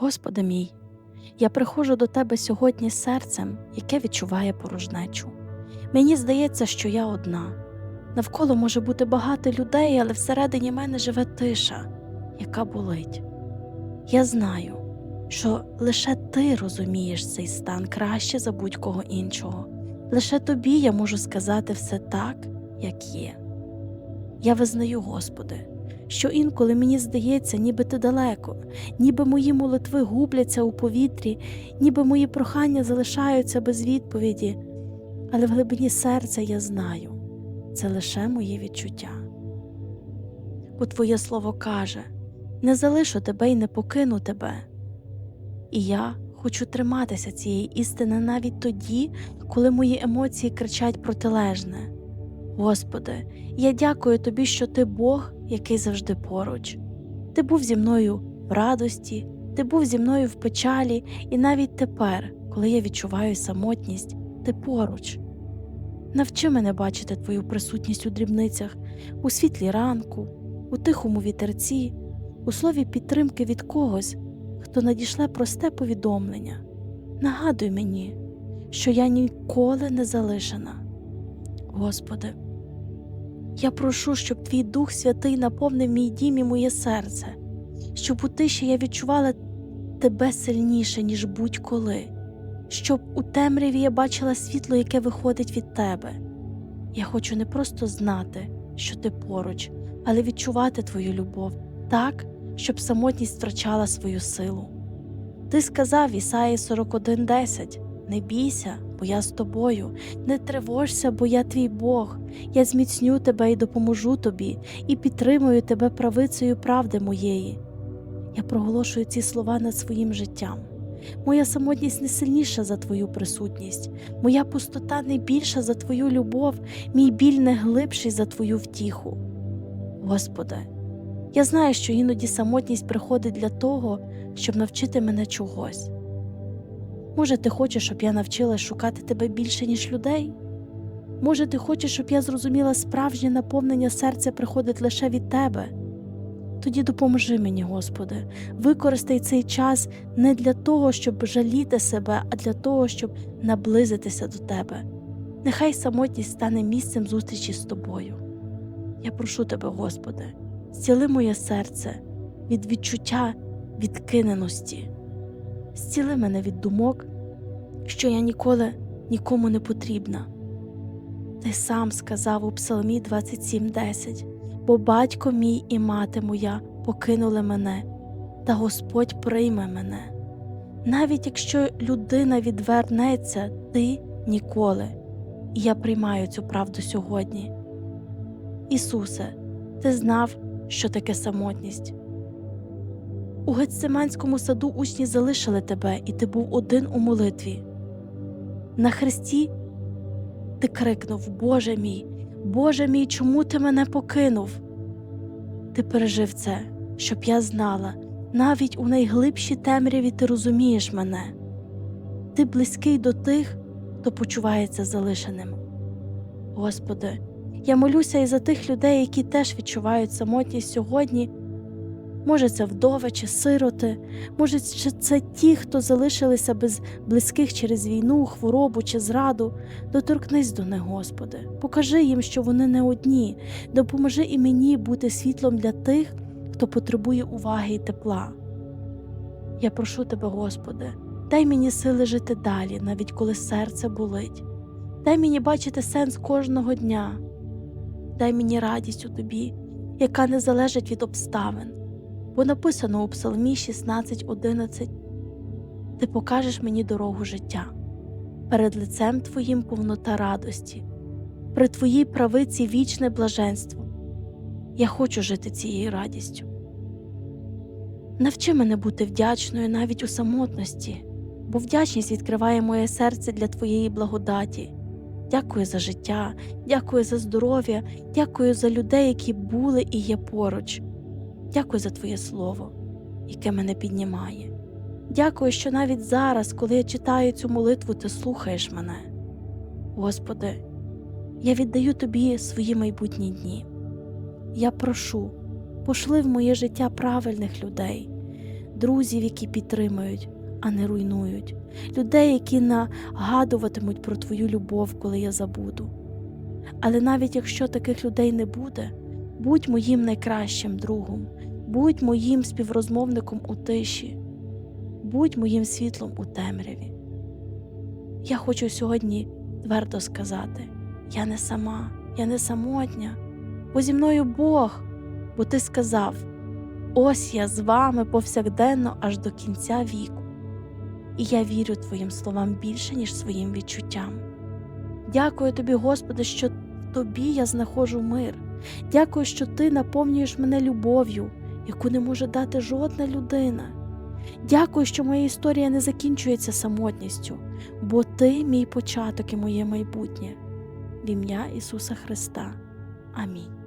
Господи мій, я приходжу до Тебе сьогодні серцем, яке відчуває порожнечу. Мені здається, що я одна. Навколо може бути багато людей, але всередині мене живе тиша, яка болить. Я знаю, що лише ти розумієш цей стан краще за будь-кого іншого. Лише тобі я можу сказати все так, як є. Я визнаю, Господи, що інколи мені здається, ніби ти далеко, ніби мої молитви губляться у повітрі, ніби мої прохання залишаються без відповіді, але в глибині серця я знаю це лише моє відчуття. Бо Твоє слово каже не залишу тебе і не покину тебе. І я хочу триматися цієї істини навіть тоді, коли мої емоції кричать протилежне. Господи, я дякую Тобі, що Ти Бог, який завжди поруч. Ти був зі мною в радості, Ти був зі мною в печалі, і навіть тепер, коли я відчуваю самотність, Ти поруч. Навчи мене бачити Твою присутність у дрібницях, у світлі ранку, у тихому вітерці, у слові підтримки від когось, хто надішле просте повідомлення. Нагадуй мені, що я ніколи не залишена. Господи, я прошу, щоб Твій Дух Святий наповнив мій дім і моє серце, щоб у тиші я відчувала Тебе сильніше, ніж будь-коли, щоб у темряві я бачила світло, яке виходить від Тебе. Я хочу не просто знати, що ти поруч, але відчувати Твою любов так, щоб самотність втрачала свою силу. Ти сказав Ісаї 41:10 Не бійся, бо я з тобою, не тривожся, бо я твій Бог, я зміцню тебе і допоможу тобі, і підтримую тебе правицею правди моєї. Я проголошую ці слова над своїм життям. Моя самотність не сильніша за твою присутність, моя пустота не більша за твою любов, мій біль не глибший за твою втіху. Господи, я знаю, що іноді самотність приходить для того, щоб навчити мене чогось. Може, ти хочеш, щоб я навчилась шукати тебе більше, ніж людей? Може, ти хочеш, щоб я зрозуміла справжнє наповнення серця приходить лише від тебе? Тоді допоможи мені, Господи, використай цей час не для того, щоб жаліти себе, а для того, щоб наблизитися до Тебе. Нехай самотність стане місцем зустрічі з тобою. Я прошу тебе, Господи, зціли моє серце від відчуття відкиненості, зціли мене від думок, що я ніколи нікому не потрібна. Ти сам сказав у Псалмі 27:10 бо батько мій і мати моя покинули мене, та Господь прийме мене. Навіть якщо людина відвернеться, ти ніколи, і я приймаю цю правду сьогодні. Ісусе, ти знав, що таке самотність. У Гециманському саду учні залишили тебе, і ти був один у молитві. На хресті ти крикнув Боже мій, Боже мій, чому ти мене покинув? Ти пережив це, щоб я знала, навіть у найглибшій темряві ти розумієш мене. Ти близький до тих, хто почувається залишеним. Господи, я молюся і за тих людей, які теж відчувають самотність сьогодні. Може, це вдови чи сироти, може, це ті, хто залишилися без близьких через війну, хворобу чи зраду. Доторкнись до них, Господи, покажи їм, що вони не одні, допоможи і мені бути світлом для тих, хто потребує уваги і тепла. Я прошу Тебе, Господи, дай мені сили жити далі, навіть коли серце болить. Дай мені бачити сенс кожного дня, дай мені радість у Тобі, яка не залежить від обставин бо написано у Псалмі 16:11 Ти покажеш мені дорогу життя, перед лицем Твоїм повнота радості, при Твоїй правиці вічне блаженство. Я хочу жити цією радістю. Навчи мене бути вдячною навіть у самотності, бо вдячність відкриває моє серце для Твоєї благодаті. Дякую за життя, дякую за здоров'я, дякую за людей, які були і є поруч. Дякую за Твоє Слово, яке мене піднімає. Дякую, що навіть зараз, коли я читаю цю молитву, ти слухаєш мене. Господи, я віддаю Тобі свої майбутні дні. Я прошу, пошли в моє життя правильних людей, друзів, які підтримують, а не руйнують, людей, які нагадуватимуть про Твою любов, коли я забуду. Але навіть якщо таких людей не буде, будь моїм найкращим другом, будь моїм співрозмовником у тиші, будь моїм світлом у темряві. Я хочу сьогодні твердо сказати: я не сама, я не самотня, бо зі мною Бог, бо ти сказав: ось я з вами повсякденно аж до кінця віку. І я вірю Твоїм словам більше, ніж своїм відчуттям. Дякую тобі, Господи, що в тобі я знаходжу мир. Дякую, що ти наповнюєш мене любов'ю, яку не може дати жодна людина. Дякую, що моя історія не закінчується самотністю, бо ти мій початок і моє майбутнє. В ім'я Ісуса Христа. Амінь.